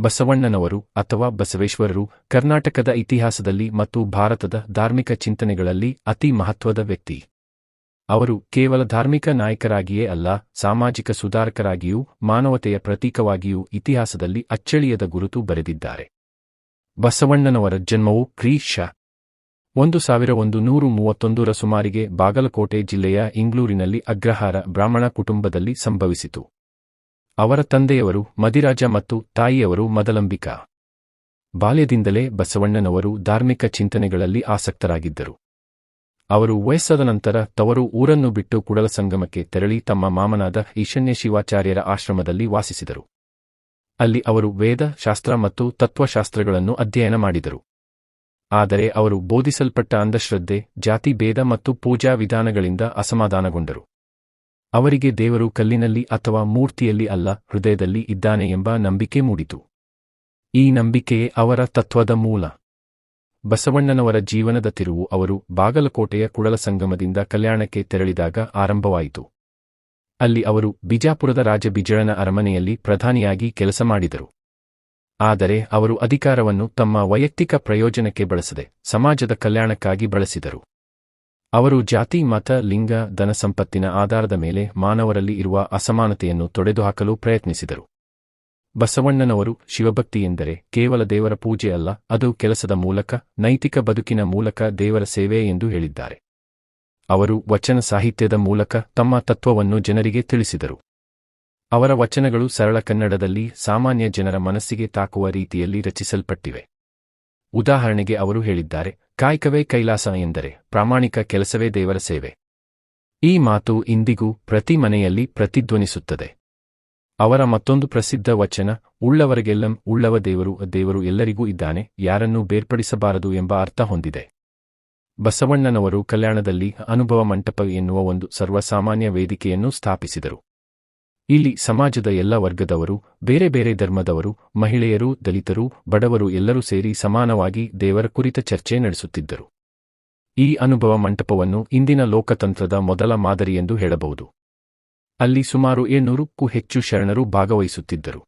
ಬಸವಣ್ಣನವರು ಅಥವಾ ಬಸವೇಶ್ವರರು ಕರ್ನಾಟಕದ ಇತಿಹಾಸದಲ್ಲಿ ಮತ್ತು ಭಾರತದ ಧಾರ್ಮಿಕ ಚಿಂತನೆಗಳಲ್ಲಿ ಅತಿ ಮಹತ್ವದ ವ್ಯಕ್ತಿ. ಅವರು ಕೇವಲ ಧಾರ್ಮಿಕ ನಾಯಕರಾಗಿಯೇ ಅಲ್ಲ, ಸಾಮಾಜಿಕ ಸುಧಾರಕರಾಗಿಯೂ, ಮಾನವತೆಯ ಪ್ರತೀಕವಾಗಿಯೂ ಇತಿಹಾಸದಲ್ಲಿ ಅಚ್ಚಳಿಯದ ಗುರುತು ಬರೆದಿದ್ದಾರೆ. ಬಸವಣ್ಣನವರ ಜನ್ಮವು ಕ್ರಿ ಶ ಒಂದು ಸಾವಿರ ಒಂದು ನೂರು ಮೂವತ್ತೊಂದರ ಸುಮಾರಿಗೆ ಬಾಗಲಕೋಟೆ ಜಿಲ್ಲೆಯ ಇಂಗ್ಲೂರಿನಲ್ಲಿ ಅಗ್ರಹಾರ ಬ್ರಾಹ್ಮಣ ಕುಟುಂಬದಲ್ಲಿ ಸಂಭವಿಸಿತು. ಅವರ ತಂದೆಯವರು ಮದಿರಾಜ ಮತ್ತು ತಾಯಿಯವರು ಮದಲಂಬಿಕಾ. ಬಾಲ್ಯದಿಂದಲೇ ಬಸವಣ್ಣನವರು ಧಾರ್ಮಿಕ ಚಿಂತನೆಗಳಲ್ಲಿ ಆಸಕ್ತರಾಗಿದ್ದರು. ಅವರು ವಯಸ್ಸಾದ ನಂತರ ತವರು ಊರನ್ನು ಬಿಟ್ಟು ಕುಡಲ ಸಂಗಮಕ್ಕೆ ತೆರಳಿ ತಮ್ಮ ಮಾಮನಾದ ಈಶನ್ಯ ಶಿವಾಚಾರ್ಯರ ಆಶ್ರಮದಲ್ಲಿ ವಾಸಿಸಿದರು. ಅಲ್ಲಿ ಅವರು ವೇದ, ಶಾಸ್ತ್ರ ಮತ್ತು ತತ್ವಶಾಸ್ತ್ರಗಳನ್ನು ಅಧ್ಯಯನ ಮಾಡಿದರು. ಆದರೆ ಅವರು ಬೋಧಿಸಲ್ಪಟ್ಟ ಅಂಧಶ್ರದ್ಧೆ, ಜಾತಿ ಭೇದ ಮತ್ತು ಪೂಜಾ ವಿಧಾನಗಳಿಂದ ಅಸಮಾಧಾನಗೊಂಡರು. ಅವರಿಗೆ ದೇವರು ಕಲ್ಲಿನಲ್ಲಿ ಅಥವಾ ಮೂರ್ತಿಯಲ್ಲಿ ಅಲ್ಲ, ಹೃದಯದಲ್ಲಿ ಇದ್ದಾನೆ ಎಂಬ ನಂಬಿಕೆ ಮೂಡಿತು. ಈ ನಂಬಿಕೆಯೇ ಅವರ ತತ್ವದ ಮೂಲ. ಬಸವಣ್ಣನವರ ಜೀವನದ ತಿರುವು ಅವರು ಬಾಗಲಕೋಟೆಯ ಕುಡಲ ಸಂಗಮದಿಂದ ಕಲ್ಯಾಣಕ್ಕೆ ತೆರಳಿದಾಗ ಆರಂಭವಾಯಿತು. ಅಲ್ಲಿ ಅವರು ಬಿಜಾಪುರದ ರಾಜ ಬಿಜಳನ ಅರಮನೆಯಲ್ಲಿ ಪ್ರಧಾನಿಯಾಗಿ ಕೆಲಸ ಮಾಡಿದರು. ಆದರೆ ಅವರು ಅಧಿಕಾರವನ್ನು ತಮ್ಮ ವೈಯಕ್ತಿಕ ಪ್ರಯೋಜನಕ್ಕೆ ಬಳಸದೆ ಸಮಾಜದ ಕಲ್ಯಾಣಕ್ಕಾಗಿ ಬಳಸಿದರು. ಅವರು ಜಾತಿ, ಮತ, ಲಿಂಗ ಧನಸಂಪತ್ತಿನ ಆಧಾರದ ಮೇಲೆ ಮಾನವರಲ್ಲಿ ಇರುವ ಅಸಮಾನತೆಯನ್ನು ತೊಡೆದುಹಾಕಲು ಪ್ರಯತ್ನಿಸಿದರು. ಬಸವಣ್ಣನವರು ಶಿವಭಕ್ತಿ ಎಂದರೆ ಕೇವಲ ದೇವರ ಪೂಜೆ ಅಲ್ಲ, ಅದು ಕೆಲಸದ ಮೂಲಕ, ನೈತಿಕ ಬದುಕಿನ ಮೂಲಕ ದೇವರ ಸೇವೆ ಎಂದು ಹೇಳಿದ್ದಾರೆ. ಅವರು ವಚನ ಸಾಹಿತ್ಯದ ಮೂಲಕ ತಮ್ಮ ತತ್ವವನ್ನು ಜನರಿಗೆ ತಿಳಿಸಿದರು. ಅವರ ವಚನಗಳು ಸರಳ ಕನ್ನಡದಲ್ಲಿ ಸಾಮಾನ್ಯ ಜನರ ಮನಸ್ಸಿಗೆ ತಾಕುವ ರೀತಿಯಲ್ಲಿ ರಚಿಸಲ್ಪಟ್ಟಿವೆ. ಉದಾಹರಣೆಗೆ ಅವರು ಹೇಳಿದ್ದಾರೆ ಕಾಯಕವೇ ಕೈಲಾಸ ಎಂದರೆ ಪ್ರಾಮಾಣಿಕ ಕೆಲಸವೇ ದೇವರ ಸೇವೆ. ಈ ಮಾತು ಇಂದಿಗೂ ಪ್ರತಿ ಮನೆಯಲ್ಲಿ ಪ್ರತಿಧ್ವನಿಸುತ್ತದೆ. ಅವರ ಮತ್ತೊಂದು ಪ್ರಸಿದ್ಧ ವಚನ, ಉಳ್ಳವರಿಗೆಲ್ಲಂ ಉಳ್ಳವ ದೇವರು ದೇವರು ಎಲ್ಲರಿಗೂ ಇದ್ದಾನೆ, ಯಾರನ್ನೂ ಬೇರ್ಪಡಿಸಬಾರದು ಎಂಬ ಅರ್ಥ ಹೊಂದಿದೆ. ಬಸವಣ್ಣನವರು ಕಲ್ಯಾಣದಲ್ಲಿ ಅನುಭವ ಮಂಟಪ ಎನ್ನುವ ಒಂದು ಸರ್ವಸಾಮಾನ್ಯ ವೇದಿಕೆಯನ್ನು ಸ್ಥಾಪಿಸಿದರು. ಇಲ್ಲಿ ಸಮಾಜದ ಎಲ್ಲ ವರ್ಗದವರು, ಬೇರೆ ಬೇರೆ ಧರ್ಮದವರು, ಮಹಿಳೆಯರು, ದಲಿತರು, ಬಡವರು ಎಲ್ಲರೂ ಸೇರಿ ಸಮಾನವಾಗಿ ದೇವರ ಕುರಿತ ಚರ್ಚೆ ನಡೆಸುತ್ತಿದ್ದರು. ಈ ಅನುಭವ ಮಂಟಪವನ್ನು ಇಂದಿನ ಲೋಕತಂತ್ರದ ಮೊದಲ ಮಾದರಿಯೆಂದು ಹೇಳಬಹುದು. ಅಲ್ಲಿ ಸುಮಾರು ಏಳ್ನೂರಕ್ಕೂ ಹೆಚ್ಚು ಶರಣರು ಭಾಗವಹಿಸುತ್ತಿದ್ದರು.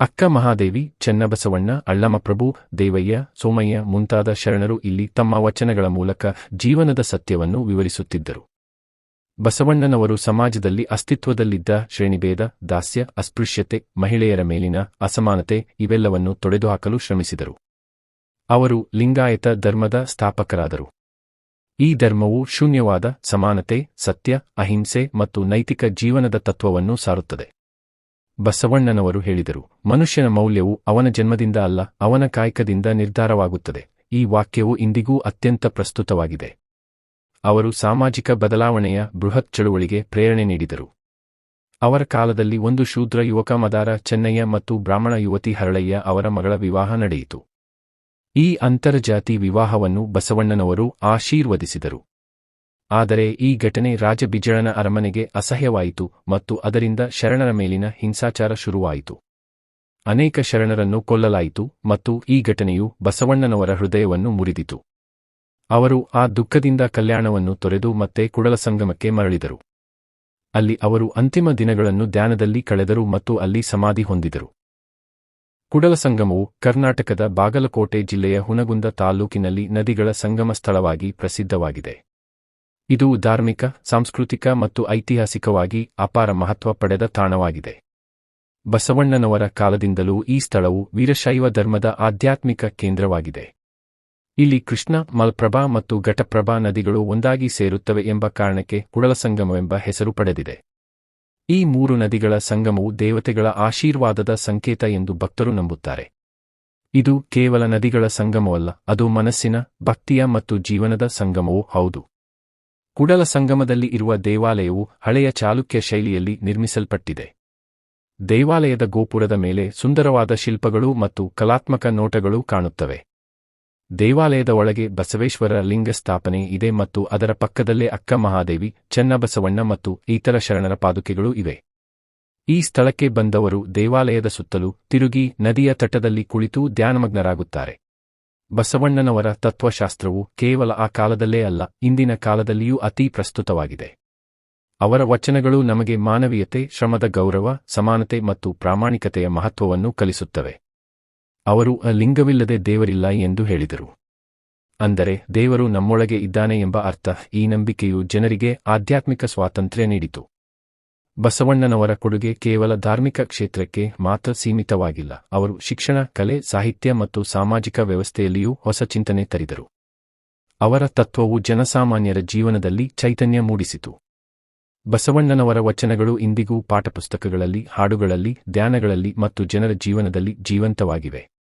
ಅಕ್ಕ ಮಹಾದೇವಿ, ಚೆನ್ನಬಸವಣ್ಣ ಅಳ್ಳಮಪ್ರಭು ದೇವಯ್ಯ, ಸೋಮಯ್ಯ ಮುಂತಾದ ಶರಣರು ಇಲ್ಲಿ ತಮ್ಮ ವಚನಗಳ ಮೂಲಕ ಜೀವನದ ಸತ್ಯವನ್ನು ವಿವರಿಸುತ್ತಿದ್ದರು. ಬಸವಣ್ಣನವರು ಸಮಾಜದಲ್ಲಿ ಅಸ್ತಿತ್ವದಲ್ಲಿದ್ದ ಶ್ರೇಣಿಭೇದ, ದಾಸ್ಯ, ಅಸ್ಪೃಶ್ಯತೆ, ಮಹಿಳೆಯರ ಮೇಲಿನ ಅಸಮಾನತೆ ಇವೆಲ್ಲವನ್ನು ತೊಡೆದುಹಾಕಲು ಶ್ರಮಿಸಿದರು. ಅವರು ಲಿಂಗಾಯತ ಧರ್ಮದ ಸ್ಥಾಪಕರಾದರು. ಈ ಧರ್ಮವು ಶೂನ್ಯವಾದ, ಸಮಾನತೆ, ಸತ್ಯ, ಅಹಿಂಸೆ ಮತ್ತು ನೈತಿಕ ಜೀವನದ ತತ್ವವನ್ನು ಸಾರುತ್ತದೆ. ಬಸವಣ್ಣನವರು ಹೇಳಿದರು, ಮನುಷ್ಯನ ಮೌಲ್ಯವು ಅವನ ಜನ್ಮದಿಂದ ಅಲ್ಲ, ಅವನ ಕಾಯಕದಿಂದ ನಿರ್ಧಾರವಾಗುತ್ತದೆ. ಈ ವಾಕ್ಯವು ಇಂದಿಗೂ ಅತ್ಯಂತ ಪ್ರಸ್ತುತವಾಗಿದೆ. ಅವರು ಸಾಮಾಜಿಕ ಬದಲಾವಣೆಯ ಬೃಹತ್ ಚಳುವಳಿಗೆ ಪ್ರೇರಣೆ ನೀಡಿದರು. ಅವರ ಕಾಲದಲ್ಲಿ ಒಂದು ಶೂದ್ರ ಯುವಕ ಮದಾರ ಚೆನ್ನಯ್ಯ ಮತ್ತು ಬ್ರಾಹ್ಮಣ ಯುವತಿ ಹರಳಯ್ಯ ಅವರ ಮಗಳ ವಿವಾಹ ನಡೆಯಿತು. ಈ ಅಂತರ್ಜಾತಿ ವಿವಾಹವನ್ನು ಬಸವಣ್ಣನವರು ಆಶೀರ್ವದಿಸಿದರು. ಆದರೆ ಈ ಘಟನೆ ರಾಜಬಿಜಳನ ಅರಮನೆಗೆ ಅಸಹ್ಯವಾಯಿತು ಮತ್ತು ಅದರಿಂದ ಶರಣರ ಮೇಲಿನ ಹಿಂಸಾಚಾರ ಶುರುವಾಯಿತು. ಅನೇಕ ಶರಣರನ್ನು ಕೊಲ್ಲಲಾಯಿತು ಮತ್ತು ಈ ಘಟನೆಯು ಬಸವಣ್ಣನವರ ಹೃದಯವನ್ನು ಮುರಿದಿತು. ಅವರು ಆ ದುಃಖದಿಂದ ಕಲ್ಯಾಣವನ್ನು ತೊರೆದು ಮತ್ತೆ ಕುಡಲ ಸಂಗಮಕ್ಕೆ ಮರಳಿದರು. ಅಲ್ಲಿ ಅವರು ಅಂತಿಮ ದಿನಗಳನ್ನು ಧ್ಯಾನದಲ್ಲಿ ಕಳೆದರು ಮತ್ತು ಅಲ್ಲಿ ಸಮಾಧಿ ಹೊಂದಿದರು. ಕುಡಲ ಸಂಗಮವು ಕರ್ನಾಟಕದ ಬಾಗಲಕೋಟೆ ಜಿಲ್ಲೆಯ ಹುನಗುಂದ ತಾಲ್ಲೂಕಿನಲ್ಲಿ ನದಿಗಳ ಸಂಗಮ ಸ್ಥಳವಾಗಿ ಪ್ರಸಿದ್ಧವಾಗಿದೆ. ಇದು ಧಾರ್ಮಿಕ, ಸಾಂಸ್ಕೃತಿಕ ಮತ್ತು ಐತಿಹಾಸಿಕವಾಗಿ ಅಪಾರ ಮಹತ್ವ ಪಡೆದ ತಾಣವಾಗಿದೆ. ಬಸವಣ್ಣನವರ ಕಾಲದಿಂದಲೂ ಈ ಸ್ಥಳವು ವೀರಶೈವ ಧರ್ಮದ ಆಧ್ಯಾತ್ಮಿಕ ಕೇಂದ್ರವಾಗಿದೆ. ಇಲ್ಲಿ ಕೃಷ್ಣ, ಮಲ್ಪ್ರಭಾ ಮತ್ತು ಘಟಪ್ರಭಾ ನದಿಗಳು ಒಂದಾಗಿ ಸೇರುತ್ತವೆ ಎಂಬ ಕಾರಣಕ್ಕೆ ಕುಡಲಸಂಗಮವೆಂಬ ಹೆಸರು ಪಡೆದಿದೆ. ಈ ಮೂರು ನದಿಗಳ ಸಂಗಮವು ದೇವತೆಗಳ ಆಶೀರ್ವಾದದ ಸಂಕೇತ ಎಂದು ಭಕ್ತರು ನಂಬುತ್ತಾರೆ. ಇದು ಕೇವಲ ನದಿಗಳ ಸಂಗಮವಲ್ಲ, ಅದು ಮನಸ್ಸಿನ, ಭಕ್ತಿಯ ಮತ್ತು ಜೀವನದ ಸಂಗಮವೂ ಹೌದು. ಕುಡಲ ಸಂಗಮದಲ್ಲಿ ಇರುವ ದೇವಾಲಯವು ಹಳೆಯ ಚಾಲುಕ್ಯ ಶೈಲಿಯಲ್ಲಿ ನಿರ್ಮಿಸಲ್ಪಟ್ಟಿದೆ. ದೇವಾಲಯದ ಗೋಪುರದ ಮೇಲೆ ಸುಂದರವಾದ ಶಿಲ್ಪಗಳು ಮತ್ತು ಕಲಾತ್ಮಕ ನೋಟಗಳು ಕಾಣುತ್ತವೆ. ದೇವಾಲಯದ ಒಳಗೆ ಬಸವೇಶ್ವರ ಲಿಂಗ ಸ್ಥಾಪನೆ ಇದೆ ಮತ್ತು ಅದರ ಪಕ್ಕದಲ್ಲೇ ಅಕ್ಕ ಮಹಾದೇವಿ, ಚೆನ್ನಬಸವಣ್ಣ ಮತ್ತು ಇತರ ಶರಣರ ಪಾದುಕೆಗಳು ಇವೆ. ಈ ಸ್ಥಳಕ್ಕೆ ಬಂದವರು ದೇವಾಲಯದ ಸುತ್ತಲೂ ತಿರುಗಿ ನದಿಯ ತಟದಲ್ಲಿ ಕುಳಿತು ಧ್ಯಾನಮಗ್ನರಾಗುತ್ತಾರೆ. ಬಸವಣ್ಣನವರ ತತ್ವಶಾಸ್ತ್ರವು ಕೇವಲ ಆ ಕಾಲದಲ್ಲೇ ಅಲ್ಲ, ಇಂದಿನ ಕಾಲದಲ್ಲಿಯೂ ಅತೀ ಪ್ರಸ್ತುತವಾಗಿದೆ. ಅವರ ವಚನಗಳು ನಮಗೆ ಮಾನವೀಯತೆ, ಶ್ರಮದ ಗೌರವ, ಸಮಾನತೆ ಮತ್ತು ಪ್ರಾಮಾಣಿಕತೆಯ ಮಹತ್ವವನ್ನು ಕಲಿಸುತ್ತವೆ. ಅವರು ಲಿಂಗವಿಲ್ಲದೆ ದೇವರಿಲ್ಲ ಎಂದು ಹೇಳಿದರು. ಅಂದರೆ, ದೇವರು ನಮ್ಮೊಳಗೆ ಇದ್ದಾನೆ ಎಂಬ ಅರ್ಥ, ಈ ನಂಬಿಕೆಯು ಜನರಿಗೆ ಆಧ್ಯಾತ್ಮಿಕ ಸ್ವಾತಂತ್ರ್ಯ ನೀಡಿತು. ಬಸವಣ್ಣನವರ ಕೊಡುಗೆ ಕೇವಲ ಧಾರ್ಮಿಕ ಕ್ಷೇತ್ರಕ್ಕೆ ಮಾತ್ರ ಸೀಮಿತವಾಗಿಲ್ಲ, ಅವರು ಶಿಕ್ಷಣ, ಕಲೆ, ಸಾಹಿತ್ಯ ಮತ್ತು ಸಾಮಾಜಿಕ ವ್ಯವಸ್ಥೆಯಲ್ಲಿಯೂ ಹೊಸ ಚಿಂತನೆ ತರಿದರು. ಅವರ ತತ್ವವು ಜನಸಾಮಾನ್ಯರ ಜೀವನದಲ್ಲಿ ಚೈತನ್ಯ ಮೂಡಿಸಿತು. ಬಸವಣ್ಣನವರ ವಚನಗಳು ಇಂದಿಗೂ ಪಾಠಪುಸ್ತಕಗಳಲ್ಲಿ, ಹಾಡುಗಳಲ್ಲಿ, ಧ್ಯಾನಗಳಲ್ಲಿ ಮತ್ತು ಜನರ ಜೀವನದಲ್ಲಿ ಜೀವಂತವಾಗಿವೆ.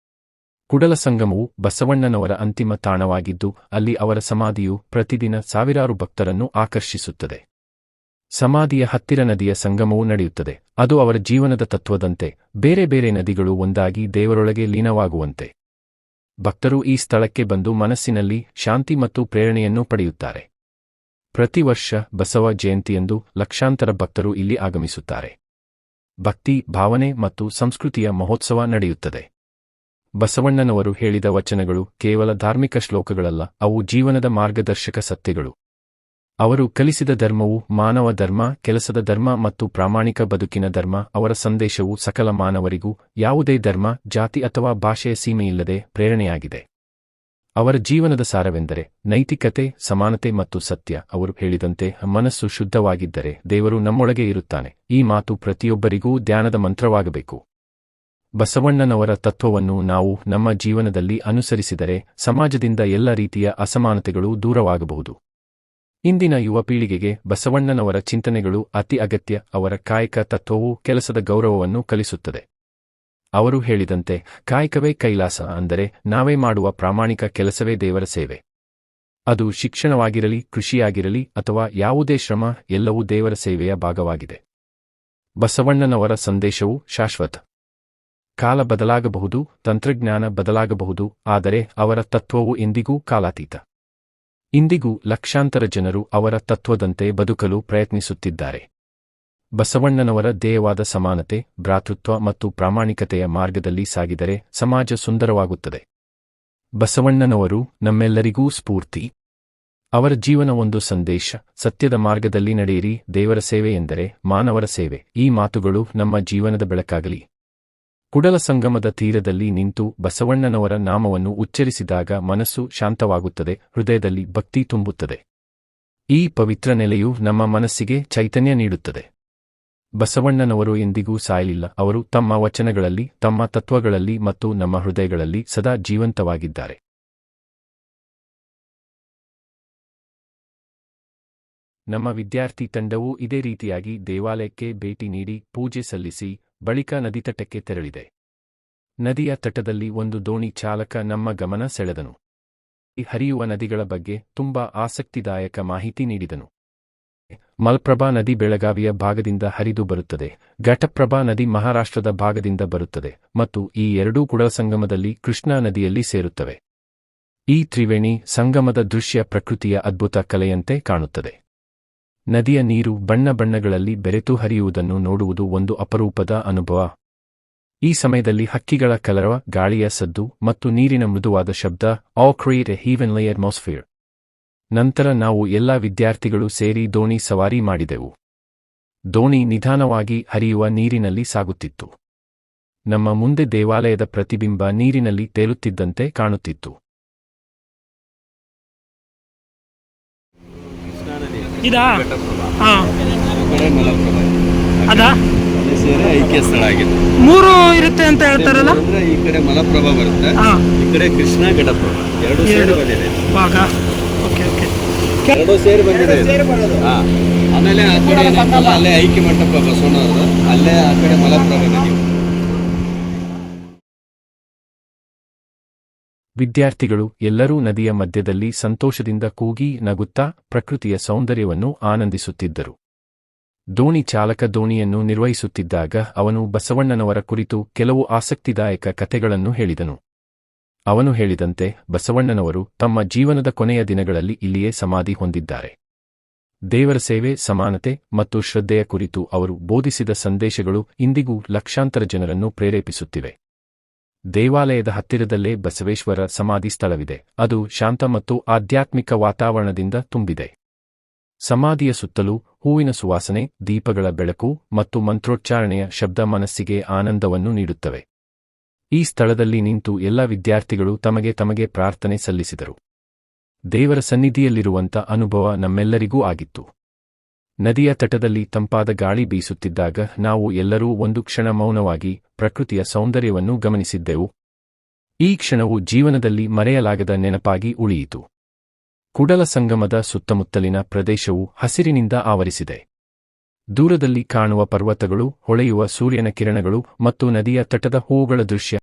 ಕುಡಲ ಸಂಗಮವು ಬಸವಣ್ಣನವರ ಅಂತಿಮ ತಾಣವಾಗಿದ್ದು, ಅಲ್ಲಿ ಅವರ ಸಮಾಧಿಯು ಪ್ರತಿದಿನ ಸಾವಿರಾರು ಭಕ್ತರನ್ನು ಆಕರ್ಷಿಸುತ್ತದೆ. ಸಮಾಧಿಯ ಹತ್ತಿರ ನದಿಯ ಸಂಗಮವು ನಡೆಯುತ್ತದೆ. ಅದು ಅವರ ಜೀವನದ ತತ್ವದಂತೆ ಬೇರೆ ಬೇರೆ ನದಿಗಳು ಒಂದಾಗಿ ದೇವರೊಳಗೆ ಲೀನವಾಗುವಂತೆ. ಭಕ್ತರು ಈ ಸ್ಥಳಕ್ಕೆ ಬಂದು ಮನಸ್ಸಿನಲ್ಲಿ ಶಾಂತಿ ಮತ್ತು ಪ್ರೇರಣೆಯನ್ನು ಪಡೆಯುತ್ತಾರೆ. ಪ್ರತಿ ವರ್ಷ ಬಸವ ಜಯಂತಿಯಂದು ಲಕ್ಷಾಂತರ ಭಕ್ತರು ಇಲ್ಲಿ ಆಗಮಿಸುತ್ತಾರೆ. ಭಕ್ತಿ, ಭಾವನೆ ಮತ್ತು ಸಂಸ್ಕೃತಿಯ ಮಹೋತ್ಸವ ನಡೆಯುತ್ತದೆ. ಬಸವಣ್ಣನವರು ಹೇಳಿದ ವಚನಗಳು ಕೇವಲ ಧಾರ್ಮಿಕ ಶ್ಲೋಕಗಳಲ್ಲ, ಅವು ಜೀವನದ ಮಾರ್ಗದರ್ಶಕ ಸತ್ಯಗಳು. ಅವರು ಕಲಿಸಿದ ಧರ್ಮವು ಮಾನವ ಧರ್ಮ, ಕೆಲಸದ ಧರ್ಮ ಮತ್ತು ಪ್ರಾಮಾಣಿಕ ಬದುಕಿನ ಧರ್ಮ, ಅವರ ಸಂದೇಶವು ಸಕಲ ಮಾನವರಿಗೂ ಯಾವುದೇ ಧರ್ಮ, ಜಾತಿ ಅಥವಾ ಭಾಷೆಯ ಸೀಮೆಯಿಲ್ಲದೆ ಪ್ರೇರಣೆಯಾಗಿದೆ. ಅವರ ಜೀವನದ ಸಾರವೆಂದರೆ ನೈತಿಕತೆ, ಸಮಾನತೆ ಮತ್ತು ಸತ್ಯ, ಅವರು ಹೇಳಿದಂತೆ ಮನಸ್ಸು ಶುದ್ಧವಾಗಿದ್ದರೆ ದೇವರು ನಮ್ಮೊಳಗೆ ಇರುತ್ತಾನೆ. ಈ ಮಾತು ಪ್ರತಿಯೊಬ್ಬರಿಗೂ ಧ್ಯಾನದ ಮಂತ್ರವಾಗಬೇಕು. ಬಸವಣ್ಣನವರ ತತ್ವವನ್ನು ನಾವು ನಮ್ಮ ಜೀವನದಲ್ಲಿ ಅನುಸರಿಸಿದರೆ ಸಮಾಜದಿಂದ ಎಲ್ಲ ರೀತಿಯ ಅಸಮಾನತೆಗಳು ದೂರವಾಗಬಹುದು. ಇಂದಿನ ಯುವ ಪೀಳಿಗೆಗೆ ಬಸವಣ್ಣನವರ ಚಿಂತನೆಗಳು ಅತಿ ಅಗತ್ಯ, ಅವರ ಕಾಯಕ ತತ್ವವು ಕೆಲಸದ ಗೌರವವನ್ನು ಕಲಿಸುತ್ತದೆ. ಅವರು ಹೇಳಿದಂತೆ, ಕಾಯಕವೇ ಕೈಲಾಸ ಅಂದರೆ ನಾವೇ ಮಾಡುವ ಪ್ರಾಮಾಣಿಕ ಕೆಲಸವೇ ದೇವರ ಸೇವೆ. ಅದು ಶಿಕ್ಷಣವಾಗಿರಲಿ, ಕೃಷಿಯಾಗಿರಲಿ ಅಥವಾ ಯಾವುದೇ ಶ್ರಮ, ಎಲ್ಲವೂ ದೇವರ ಸೇವೆಯ ಭಾಗವಾಗಿದೆ. ಬಸವಣ್ಣನವರ ಸಂದೇಶವು ಶಾಶ್ವತ. ಕಾಲ ಬದಲಾಗಬಹುದು, ತಂತ್ರಜ್ಞಾನ ಬದಲಾಗಬಹುದು, ಆದರೆ ಅವರ ತತ್ವವು ಎಂದಿಗೂ ಕಾಲಾತೀತ. ಇಂದಿಗೂ ಲಕ್ಷಾಂತರ ಜನರು ಅವರ ತತ್ವದಂತೆ ಬದುಕಲು ಪ್ರಯತ್ನಿಸುತ್ತಿದ್ದಾರೆ. ಬಸವಣ್ಣನವರ ಧ್ಯೇಯವಾದ ಸಮಾನತೆ, ಭ್ರಾತೃತ್ವ ಮತ್ತು ಪ್ರಾಮಾಣಿಕತೆಯ ಮಾರ್ಗದಲ್ಲಿ ಸಾಗಿದರೆ ಸಮಾಜ ಸುಂದರವಾಗುತ್ತದೆ. ಬಸವಣ್ಣನವರು ನಮ್ಮೆಲ್ಲರಿಗೂ ಸ್ಫೂರ್ತಿ. ಅವರ ಜೀವನ ಒಂದು ಸಂದೇಶ, ಸತ್ಯದ ಮಾರ್ಗದಲ್ಲಿ ನಡೆಯಿರಿ, ದೇವರ ಸೇವೆ ಎಂದರೆ ಮಾನವರ ಸೇವೆ. ಈ ಮಾತುಗಳು ನಮ್ಮ ಜೀವನದ ಬೆಳಕಾಗಲಿ. ಕುಡಲ ಸಂಗಮದ ತೀರದಲ್ಲಿ ನಿಂತು ಬಸವಣ್ಣನವರ ನಾಮವನ್ನು ಉಚ್ಚರಿಸಿದಾಗ ಮನಸ್ಸು ಶಾಂತವಾಗುತ್ತದೆ, ಹೃದಯದಲ್ಲಿ ಭಕ್ತಿ ತುಂಬುತ್ತದೆ. ಈ ಪವಿತ್ರ ನೆಲೆಯು ನಮ್ಮ ಮನಸ್ಸಿಗೆ ಚೈತನ್ಯ ನೀಡುತ್ತದೆ. ಬಸವಣ್ಣನವರು ಎಂದಿಗೂ ಸಾಯಲಿಲ್ಲ, ಅವರು ತಮ್ಮ ವಚನಗಳಲ್ಲಿ, ತಮ್ಮ ತತ್ವಗಳಲ್ಲಿ ಮತ್ತು ನಮ್ಮ ಹೃದಯಗಳಲ್ಲಿ ಸದಾ ಜೀವಂತವಾಗಿದ್ದಾರೆ. ನಮ್ಮ ವಿದ್ಯಾರ್ಥಿ ತಂಡವು ಇದೇ ರೀತಿಯಾಗಿ ದೇವಾಲಯಕ್ಕೆ ಭೇಟಿ ನೀಡಿ, ಪೂಜೆ ಸಲ್ಲಿಸಿ ಬಳಿಕ ನದಿತಟಕ್ಕೆ ತೆರಳಿದೆ. ನದಿಯ ತಟದಲ್ಲಿ ಒಂದು ದೋಣಿ ಚಾಲಕ ನಮ್ಮ ಗಮನ ಸೆಳೆದನು. ಈ ಹರಿಯುವ ನದಿಗಳ ಬಗ್ಗೆ ತುಂಬಾ ಆಸಕ್ತಿದಾಯಕ ಮಾಹಿತಿ ನೀಡಿದನು. ಮಲ್ಪ್ರಭಾ ನದಿ ಬೆಳಗಾವಿಯ ಭಾಗದಿಂದ ಹರಿದು ಬರುತ್ತದೆ. ಘಟಪ್ರಭಾ ನದಿ ಮಹಾರಾಷ್ಟ್ರದ ಭಾಗದಿಂದ ಬರುತ್ತದೆ ಮತ್ತು ಈ ಎರಡೂ ಕುಡಲ ಸಂಗಮದಲ್ಲಿ ಕೃಷ್ಣಾ ನದಿಯಲ್ಲಿ ಸೇರುತ್ತವೆ. ಈ ತ್ರಿವೇಣಿ ಸಂಗಮದ ದೃಶ್ಯ ಪ್ರಕೃತಿಯ ಅದ್ಭುತ ಕಲೆಯಂತೆ ಕಾಣುತ್ತದೆ. ನದಿಯ ನೀರು ಬಣ್ಣ ಬಣ್ಣಗಳಲ್ಲಿ ಬೆರೆತು ಹರಿಯುವುದನ್ನು ನೋಡುವುದು ಒಂದು ಅಪರೂಪದ ಅನುಭವ. ಈ ಸಮಯದಲ್ಲಿ ಹಕ್ಕಿಗಳ ಕಲರವ, ಗಾಳಿಯ ಸದ್ದು ಮತ್ತು ನೀರಿನ ಮೃದುವಾದ ಶಬ್ದ ಆ ಕ್ರಿಯೇಟ್ ಎ ಹೀವೆನ್ಲೈ ಅಟ್ಮಾಸ್ಫಿಯರ್ ನಂತರ ನಾವು ಎಲ್ಲಾ ವಿದ್ಯಾರ್ಥಿಗಳು ಸೇರಿ ದೋಣಿ ಸವಾರಿ ಮಾಡಿದೆವು. ದೋಣಿ ನಿಧಾನವಾಗಿ ಹರಿಯುವ ನೀರಿನಲ್ಲಿ ಸಾಗುತ್ತಿತ್ತು. ನಮ್ಮ ಮುಂದೆ ದೇವಾಲಯದ ಪ್ರತಿಬಿಂಬ ನೀರಿನಲ್ಲಿ ತೇಲುತ್ತಿದ್ದಂತೆ ಕಾಣುತ್ತಿತ್ತು. ಇದಾ. ಹಾಂ. ಈ ಕಡೆ ಮಲಪ್ರಭಾ. ಅದಾ? ಸೇರಿ ಐಕ್ಯ ಸ್ಥಳ ಆಗಿದೆ ಮೂರು ಇರುತ್ತೆ ಅಂತ ಹೇಳ್ತಾರಲ್ಲ? ಅಂದ್ರೆ ಈ ಕಡೆ ಮಲಪ್ರಭಾ ಬರುತ್ತೆ. ಹಾಂ. ಈ ಕಡೆ ಕೃಷ್ಣ ಘಟಪ್ರಭಾ. ಎರಡು ಸೇರಿ. ಬಂದಿದೆ. ಭಾಗ. Okay okay. ಎರಡು ಸೇರಿ ಬಂದಿದೆ. ಆಮೇಲೆ ಆ ಕಡೆ ಏನೈತಲ್ಲ, ಅಲ್ಲೇ ಐಕ್ಯ ಮಂಟಪ ಬಸವಣ್ಣ ಅಲ್ಲೇ ಆ ಕಡೆ ಮಲಪ್ರಭಾ ನದಿ ವಿದ್ಯಾರ್ಥಿಗಳು ಎಲ್ಲರೂ ನದಿಯ ಮಧ್ಯದಲ್ಲಿ ಸಂತೋಷದಿಂದ ಕೂಗಿ ನಗುತ್ತಾ ಪ್ರಕೃತಿಯ ಸೌಂದರ್ಯವನ್ನು ಆನಂದಿಸುತ್ತಿದ್ದರು. ದೋಣಿ ಚಾಲಕ ದೋಣಿಯನ್ನು ನಿರ್ವಹಿಸುತ್ತಿದ್ದಾಗ ಅವನು ಬಸವಣ್ಣನವರ ಕುರಿತು ಕೆಲವು ಆಸಕ್ತಿದಾಯಕ ಕಥೆಗಳನ್ನು ಹೇಳಿದನು. ಅವನು ಹೇಳಿದಂತೆ ಬಸವಣ್ಣನವರು ತಮ್ಮ ಜೀವನದ ಕೊನೆಯ ದಿನಗಳಲ್ಲಿ ಇಲ್ಲಿಯೇ ಸಮಾಧಿ ಹೊಂದಿದ್ದಾರೆ. ದೇವರ ಸೇವೆ, ಸಮಾನತೆ ಮತ್ತು ಶ್ರದ್ಧೆಯ ಕುರಿತು ಅವರು ಬೋಧಿಸಿದ ಸಂದೇಶಗಳು ಇಂದಿಗೂ ಲಕ್ಷಾಂತರ ಜನರನ್ನು ಪ್ರೇರೇಪಿಸುತ್ತಿವೆ. ದೇವಾಲಯದ ಹತ್ತಿರದಲ್ಲೇ ಬಸವೇಶ್ವರ ಸಮಾಧಿ ಸ್ಥಳವಿದೆ. ಅದು ಶಾಂತ ಮತ್ತು ಆಧ್ಯಾತ್ಮಿಕ ವಾತಾವರಣದಿಂದ ತುಂಬಿದೆ. ಸಮಾಧಿಯ ಸುತ್ತಲೂ ಹೂವಿನ ಸುವಾಸನೆ, ದೀಪಗಳ ಬೆಳಕು ಮತ್ತು ಮಂತ್ರೋಚ್ಚಾರಣೆಯ ಶಬ್ದ ಮನಸ್ಸಿಗೆ ಆನಂದವನ್ನು ನೀಡುತ್ತವೆ. ಈ ಸ್ಥಳದಲ್ಲಿ ನಿಂತು ಎಲ್ಲ ವಿದ್ಯಾರ್ಥಿಗಳು ತಮಗೆ ತಮಗೆ ಪ್ರಾರ್ಥನೆ ಸಲ್ಲಿಸಿದರು. ದೇವರ ಸನ್ನಿಧಿಯಲ್ಲಿರುವಂಥ ಅನುಭವ ನಮ್ಮೆಲ್ಲರಿಗೂ ಆಗಿತ್ತು. ನದಿಯ ತಟದಲ್ಲಿ ತಂಪಾದ ಗಾಳಿ ಬೀಸುತ್ತಿದ್ದಾಗ ನಾವು ಎಲ್ಲರೂ ಒಂದು ಕ್ಷಣ ಮೌನವಾಗಿ ಪ್ರಕೃತಿಯ ಸೌಂದರ್ಯವನ್ನು ಗಮನಿಸಿದ್ದೆವು. ಈ ಕ್ಷಣವು ಜೀವನದಲ್ಲಿ ಮರೆಯಲಾಗದ ನೆನಪಾಗಿ ಉಳಿಯಿತು. ಕುಡಲ ಸಂಗಮದ ಸುತ್ತಮುತ್ತಲಿನ ಪ್ರದೇಶವು ಹಸಿರಿನಿಂದ ಆವರಿಸಿದೆ. ದೂರದಲ್ಲಿ ಕಾಣುವ ಪರ್ವತಗಳು, ಹೊಳೆಯುವ ಸೂರ್ಯನ ಕಿರಣಗಳು ಮತ್ತು ನದಿಯ ತಟದ ಹೂವುಗಳ ದೃಶ್ಯ.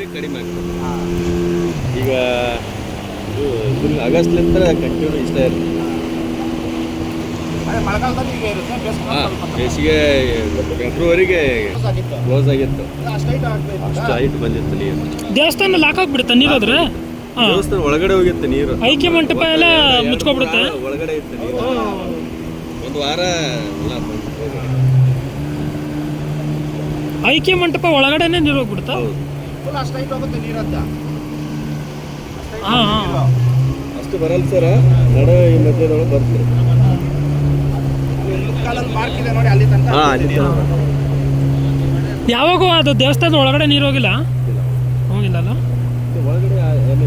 ಫೆಬ್ರವರಿ ಕಡಿಮೆ ಆಗ್ತದೆ. ಈಗ ಇದು ಆಗಸ್ಟ್ ಆಗಸ್ಟ್ಲಿಂದ ಕಂಟಿನ್ಯೂ ಇಷ್ಟ ಹಾಂ ಬೇಸಿಗೆ ಫೆಬ್ರವರಿಗೆ ಕ್ಲೋಸ್ ಆಗಿತ್ತು. ಅಷ್ಟು ಹೈಟ್ ಬಂದಿತ್ತು ನೀರು. ದೇವಸ್ಥಾನ ಲಾಕ್ ಆಗ್ಬಿಡುತ್ತೆ ನೀರಾದ್ರೆ? ದೇವಸ್ಥಾನ ಒಳಗಡೆ ಹೋಗಿತ್ತು ನೀರು. ಐಕ್ಯ ಮಂಟಪ ಎಲ್ಲ ಮುಚ್ಕೊಬಿಡುತ್ತೆ? ಒಳಗಡೆ ಇತ್ತು ನೀರು. ಒಂದು ವಾರ ಎಲ್ಲ ಐಕ್ಯ ಮಂಟಪ ಒಳಗಡೆನೆ ನೀರು ಹೋಗ್ಬಿಡುತ್ತಾ? ಫುಲ್ ಅಷ್ಟೈಟ್ ಹೋಗುತ್ತೆ ನೀರಂತ ಹಾ ಹಾ. ಅಷ್ಟು ಬರಲ್ಲ ಸರ್. ನಡು ಈ ಮಧ್ಯದೊಳಗೆ ಬರ್ತೀವಿ ಕಾಲಲ್ಲಿ ಪಾರ್ಕ್ ಇದೆ ನೋಡಿ ಅಲ್ಲಿ ತನಕ. ಹಾಂ ಅಲ್ಲಿ ಯಾವಾಗೂ ಅದು ದೇವಸ್ಥಾನದ ಒಳಗಡೆ ನೀರು ಹೋಗಿಲ್ಲ? ಹೋಗಿಲ್ಲ ಅಲ್ಲ ಒಳಗಡೆ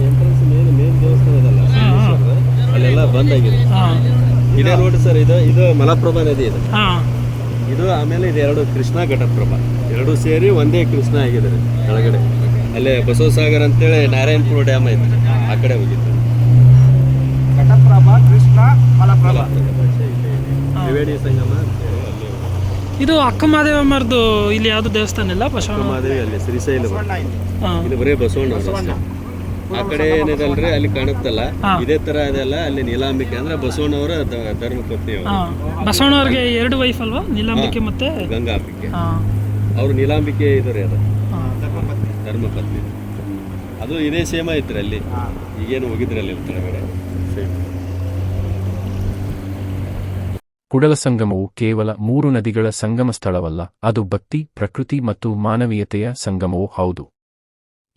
ಎಂಟ್ರೆನ್ಸ್ ಮೇನ್ ಮೇನ್ ದೇವಸ್ಥಾನ ಇದಲ್ಲ ಅಲ್ಲೆಲ್ಲ ಬಂದ್ ಆಗಿದೆ ಹಾ. ಇದೇ ನೋಡಿ ಸರ್ ಇದು ಇದು ಮಲಪ್ರಭಾ ನದಿ ಇದು. ಹಾ. ಇದು ಆಮೇಲೆ ಇದು ಎರಡು ಕೃಷ್ಣ ಘಟಪ್ರಭಾ. ಎರಡು ಸೇರಿ ಒಂದೇ ಕೃಷ್ಣ ಆಗಿದೆ. ಕೆಳಗಡೆ. ಅಲ್ಲೇ ಬಸವಸಾಗರ್ ಅಂತೇಳಿ ನಾರಾಯಣಪುರ ಡ್ಯಾಮ್ ಐತೆ ಆ ಕಡೆ ಹೋಗಿದ್ದು. ಘಟಪ್ರಭಾ ಕೃಷ್ಣ ಮಲಪ್ರಭಾ. ತ್ರಿವೇಣಿ ಸಂಗಮ ಅಂತೇಳಿ ಅಲ್ಲಿ ಇದು. ಅಕ್ಕ ಮಹಾದೇವಮ್ಮರದು ಇಲ್ಲಿ ಯಾವುದು ದೇವಸ್ಥಾನ ಇಲ್ಲ ಬಸವಣ್ಣ ಮಹಾದೇವಿ ಅಲ್ಲಿ ಶ್ರೀಶೈಲ ಇದೆ ಬರೀ ಬಸವಣ್ಣ. ಆ ಕಡೆ ಏನಿದಲ್ರಿ ಅಲ್ಲಿ ಕಾಣುತ್ತಲ್ಲ. ಇದೇ ತರ ಅದೆಲ್ಲ ಅಲ್ಲಿ ನೀಲಾಂಬಿಕೆ ಅಂದ್ರೆ ಬಸವಣ್ಣವರ ದ- ಧರ್ಮಪತ್ನಿ ಅವರು ಹಾ. ಬಸವಣ್ಣವ್ರಿಗೆ ಎರಡು ವೈಫ್ ಅಲ್ವಾ? ನೀಲಾಂಬಿಕೆ ಮತ್ತೆ ಗಂಗಾಂಬಿಕೆ. ಹಾ. ಅವ್ರು ನೀಲಾಂಬಿಕೆ ಇದಾರೆ ಅದು. ಧರ್ಮಪತ್ನಿ ಅದು ಇದೇ ಸೇಮ ಐತ್ರಿ ಅಲ್ಲಿ. ಈಗೇನು ಹೋಗಿದ್ರಲ್ಲಿ ಕೆಳಗಡೆ. ಕುಡಲ ಸಂಗಮವು ಕೇವಲ ಮೂರು ನದಿಗಳ ಸಂಗಮ ಸ್ಥಳವಲ್ಲ ಅದು ಭಕ್ತಿ ಪ್ರಕೃತಿ ಮತ್ತು ಮಾನವೀಯತೆಯ ಸಂಗಮವೂ ಹೌದು.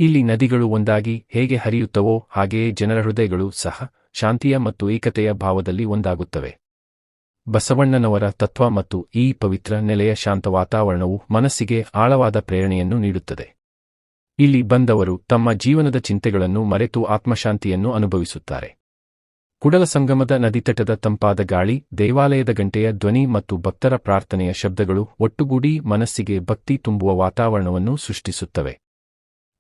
ಇಲ್ಲಿ ನದಿಗಳು ಒಂದಾಗಿ ಹೇಗೆ ಹರಿಯುತ್ತವೋ ಹಾಗೆಯೇ ಜನರ ಹೃದಯಗಳು ಸಹ ಶಾಂತಿಯ ಮತ್ತು ಏಕತೆಯ ಭಾವದಲ್ಲಿ ಒಂದಾಗುತ್ತವೆ. ಬಸವಣ್ಣನವರ ತತ್ವ ಮತ್ತು ಈ ಪವಿತ್ರ ನೆಲೆಯ ಶಾಂತ ವಾತಾವರಣವು ಮನಸ್ಸಿಗೆ ಆಳವಾದ ಪ್ರೇರಣೆಯನ್ನು ನೀಡುತ್ತದೆ. ಇಲ್ಲಿ ಬಂದವರು ತಮ್ಮ ಜೀವನದ ಚಿಂತೆಗಳನ್ನು ಮರೆತು ಆತ್ಮಶಾಂತಿಯನ್ನು ಅನುಭವಿಸುತ್ತಾರೆ. ಕುಡಲ ಸಂಗಮದ ನದಿತಟದ ತಂಪಾದ ಗಾಳಿ, ದೇವಾಲಯದ ಗಂಟೆಯ ಧ್ವನಿ ಮತ್ತು ಭಕ್ತರ ಪ್ರಾರ್ಥನೆಯ ಶಬ್ದಗಳು ಒಟ್ಟುಗೂಡಿ ಮನಸ್ಸಿಗೆ ಭಕ್ತಿ ತುಂಬುವ ವಾತಾವರಣವನ್ನು ಸೃಷ್ಟಿಸುತ್ತವೆ.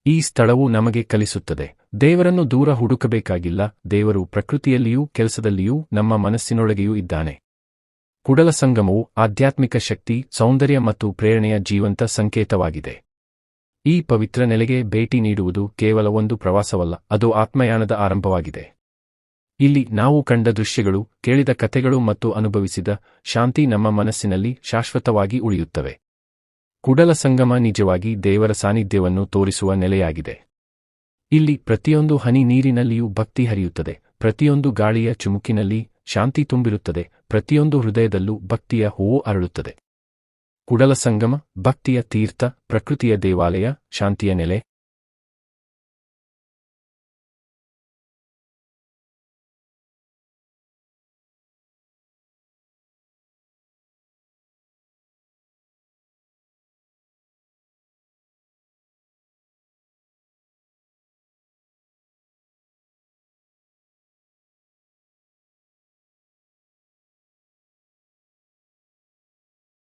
ಈ ಸ್ಥಳವು ನಮಗೆ ಕಲಿಸುತ್ತದೆ. ದೇವರನ್ನು ದೂರ ಹುಡುಕಬೇಕಾಗಿಲ್ಲ, ದೇವರು ಪ್ರಕೃತಿಯಲ್ಲಿಯೂ ಕೆಲಸದಲ್ಲಿಯೂ ನಮ್ಮ ಮನಸ್ಸಿನೊಳಗೆಯೂ ಇದ್ದಾನೆ. ಕುಡಲ ಸಂಗಮವು ಆಧ್ಯಾತ್ಮಿಕ ಶಕ್ತಿ, ಸೌಂದರ್ಯ ಮತ್ತು ಪ್ರೇರಣೆಯ ಜೀವಂತ ಸಂಕೇತವಾಗಿದೆ. ಈ ಪವಿತ್ರ ನೆಲೆಗೆ ಭೇಟಿ ನೀಡುವುದು ಕೇವಲ ಒಂದು ಪ್ರವಾಸವಲ್ಲ, ಅದು ಆತ್ಮಯಾನದ ಆರಂಭವಾಗಿದೆ. ಇಲ್ಲಿ ನಾವು ಕಂಡ ದೃಶ್ಯಗಳು, ಕೇಳಿದ ಕಥೆಗಳು ಮತ್ತು ಅನುಭವಿಸಿದ ಶಾಂತಿ ನಮ್ಮ ಮನಸ್ಸಿನಲ್ಲಿ ಶಾಶ್ವತವಾಗಿ ಉಳಿಯುತ್ತವೆ. ಕುಡಲ ಸಂಗಮ ನಿಜವಾಗಿ ದೇವರ ಸಾನ್ನಿಧ್ಯವನ್ನು ತೋರಿಸುವ ನೆಲೆಯಾಗಿದೆ. ಇಲ್ಲಿ ಪ್ರತಿಯೊಂದು ಹನಿ ನೀರಿನಲ್ಲಿಯೂ ಭಕ್ತಿ ಹರಿಯುತ್ತದೆ, ಪ್ರತಿಯೊಂದು ಗಾಳಿಯ ಚುಮುಕಿನಲ್ಲಿ ಶಾಂತಿ ತುಂಬಿರುತ್ತದೆ, ಪ್ರತಿಯೊಂದು ಹೃದಯದಲ್ಲೂ ಭಕ್ತಿಯ ಹೂವು ಅರಳುತ್ತದೆ. ಕುಡಲ ಸಂಗಮ ಭಕ್ತಿಯ ತೀರ್ಥ ಪ್ರಕೃತಿಯ ದೇವಾಲಯ ಶಾಂತಿಯ ನೆಲೆ